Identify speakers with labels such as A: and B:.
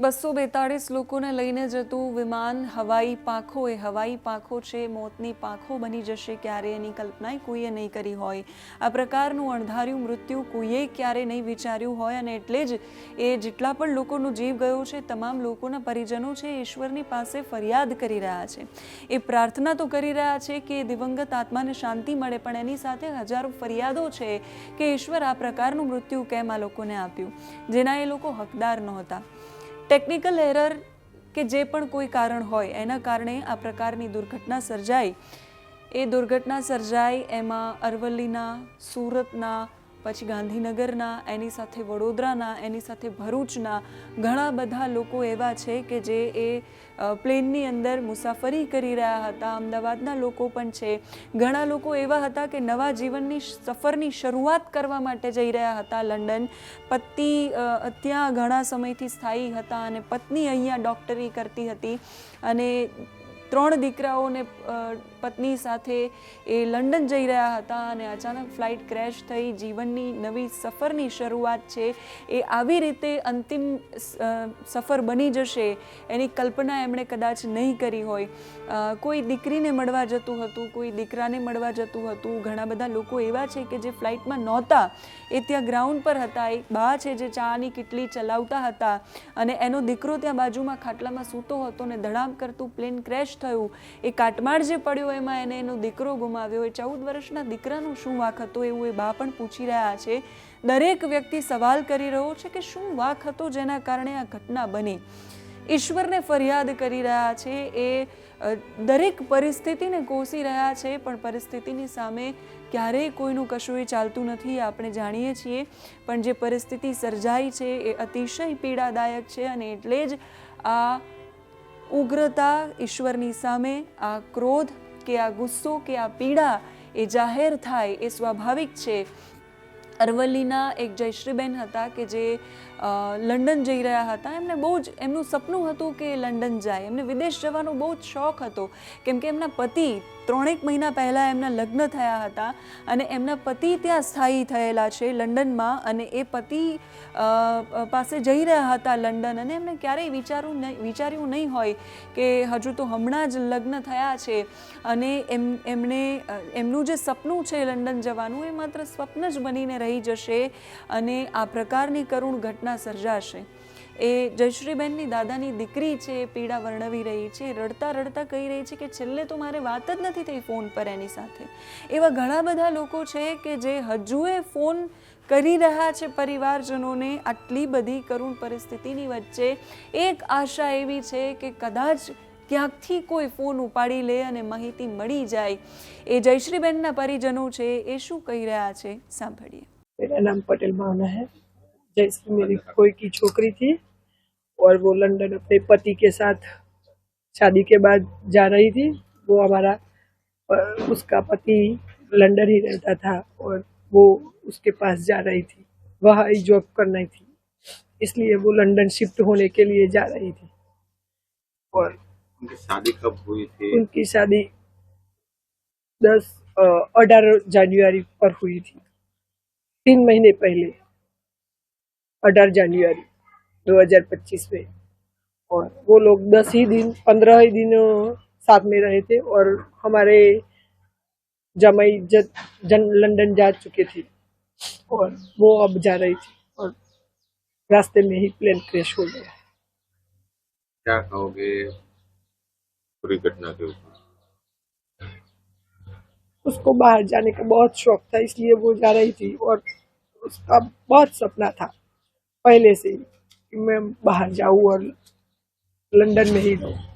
A: બસો બેતાળીસ લોકોને લઈને જતું વિમાન હવાઈ પાંખો એ હવાઈ પાંખો છે, મોતની પાંખો બની જશે, ક્યારે એની કલ્પનાએ કોઈએ નહીં કરી હોય. આ પ્રકારનું અણધાર્યું મૃત્યુ કોઈએ ક્યારે નહીં વિચાર્યું હોય અને એટલે જ એ જેટલા પણ લોકોનો જીવ ગયો છે, તમામ લોકોના પરિજનો છે, ઈશ્વરની પાસે ફરિયાદ કરી રહ્યા છે. એ પ્રાર્થના તો કરી રહ્યા છે કે દિવંગત આત્માને શાંતિ મળે, પણ એની સાથે હજારો ફરિયાદો છે કે ઈશ્વર આ પ્રકારનું મૃત્યુ કેમ આ લોકોને આપ્યું? જેના એ લોકો હકદાર નહોતા. ટેકનિકલ એરર કે જે પણ કોઈ કારણ હોય, એના કારણે આ પ્રકારની દુર્ઘટના સર્જાઈ. એ દુર્ઘટના સર્જાઈ, એમાં અરવલ્લીના, સુરતના પછી ગાંધીનગરના, એની સાથે વડોદરાના, એની સાથે ભરૂચના ઘણા બધા લોકો એવા છે કે જે એ પ્લેનની અંદર મુસાફરી કરી રહ્યા હતા. અમદાવાદના લોકો પણ છે. ઘણા લોકો એવા હતા કે નવા જીવનની સફરની શરૂઆત કરવા માટે જઈ રહ્યા હતા લંડન. પતિ ત્યાં ઘણા સમયથી સ્થાયી હતા અને પત્ની અહીંયા ડૉક્ટરી કરતી હતી. અને ત્રણ દીકરાઓને પત્ની સાથે એ લંડન જઈ રહ્યા હતા અને અચાનક ફ્લાઇટ ક્રેશ થઈ. જીવનની નવી સફરની શરૂઆત છે. એ આવી રીતે અંતિમ સફર બની જશે એની કલ્પના એમણે કદાચ નહીં કરી હોય. કોઈ દીકરીને મળવા જતું હતું, કોઈ દીકરાને મળવા જતું હતું. ઘણા બધા લોકો એવા છે કે જે ફ્લાઇટમાં નહોતા. એ ત્યાં ગ્રાઉન્ડ પર હતા. એક બા છે જે ચાની કીટલી ચલાવતા હતા અને એનો દીકરો ત્યાં બાજુમાં ખાટલામાં સૂતો હતો ને ધડામ કરતું પ્લેન ક્રેશ થયું. એ કાટમાળ જે પડ્યો એમાં એને એનો દીકરો ગુમાવ્યો હોય, ચૌદ વર્ષના દીકરાનું શું વાક હતો એવું એ બા પણ પૂછી રહ્યા છે. દરેક વ્યક્તિ સવાલ કરી રહ્યો છે કે શું વાક હતો જેના કારણે આ ઘટના બની? ઈશ્વરને ફરિયાદ કરી રહ્યા છે, એ દરેક પરિસ્થિતિને કોસી રહ્યા છે, પણ પરિસ્થિતિની સામે ક્યારેય કોઈનું કશું ચાલતું નથી આપણે જાણીએ છીએ. પણ જે પરિસ્થિતિ સર્જાઈ છે એ અતિશય પીડાદાયક છે અને એટલે જ આ ઉગ્રતા ઈશ્વરની સામે, આ ક્રોધ કે આ ગુસ્સો, કે આ પીડા એ જાહેર થાય એ સ્વાભાવિક છે. અરવલ્લીના એક જયશ્રીબેન હતા કે જે લંડન જઈ રહ્યા હતા. એમને બહુ જ, એમનું સપનું હતું કે લંડન જાય. એમને વિદેશ જવાનો બહુ જ શોખ હતો. કેમ કે એમના પતિ ત્રણેક મહિના પહેલાં એમના લગ્ન થયા હતા અને એમના પતિ ત્યાં સ્થાયી થયેલા છે લંડનમાં અને એ પતિ પાસે જઈ રહ્યા હતા લંડન અને એમને ક્યારેય વિચારું નહીં, વિચાર્યું નહીં હોય કે હજુ તો હમણાં જ લગ્ન થયા છે. અને એમ, એમણે એમનું જે સપનું છે લંડન જવાનું એ માત્ર સ્વપ્ન જ બનીને રહી જશે અને આ પ્રકારની કરુણ ઘટના ઘટના સર્જાશે. એ જયશ્રીબેનની દાદાની દીકરી છે, એ પીડા વર્ણવી રહી છે, રડતા રડતા કહી રહી છે કે છેલ્લે તો મારે વાત જ નથી થઈ ફોન પર એની સાથે. એવા ઘણા બધા લોકો છે કે જે હજુએ ફોન કરી રહ્યા છે પરિવારજનોને આટલી બધી કરુણ પરિસ્થિતિની વચ્ચે. એક આશા એવી છે કે કદાચ ક્યાંકથી કોઈ ફોન ઉપાડી લે અને માહિતી મળી જાય. એ જયશ્રીબેનના પરિજનો છે, એ શું કહી રહ્યા છે? સાંભળીએ.
B: નામ પટેલ ભાવના હૈ जैसे मेरी कोई की छोकरी थी और वो लंदन अपने पति के साथ शादी के बाद जा रही थी। वो हमारा उसका पति लंदन ही रहता था और वो उसके पास जा रही थी। वहाँ ही जॉब करनी थी। इसलिए वो लंदन शिफ्ट होने के लिए जा रही थी। और
C: उनकी शादी कब हुई थी?
B: उनकी शादी दस अठारह जनवरी पर हुई थी। तीन महीने पहले। अठारह जनवरी 2025 में। और वो लोग दस ही दिन पंद्रह ही दिन साथ में रहे थे और हमारे जमाई जन, जन लंदन जा चुके थे। और वो अब जा रही थी और रास्ते में ही प्लेन क्रैश हो गया।
C: क्या कहोगे? पूरी घटना के ऊपर
B: उसको बाहर जाने का बहुत शौक था इसलिए वो जा रही थी और उसका बहुत सपना था। पहले से ही कि मैं बाहर जाऊँ और लंदन में ही रहूँ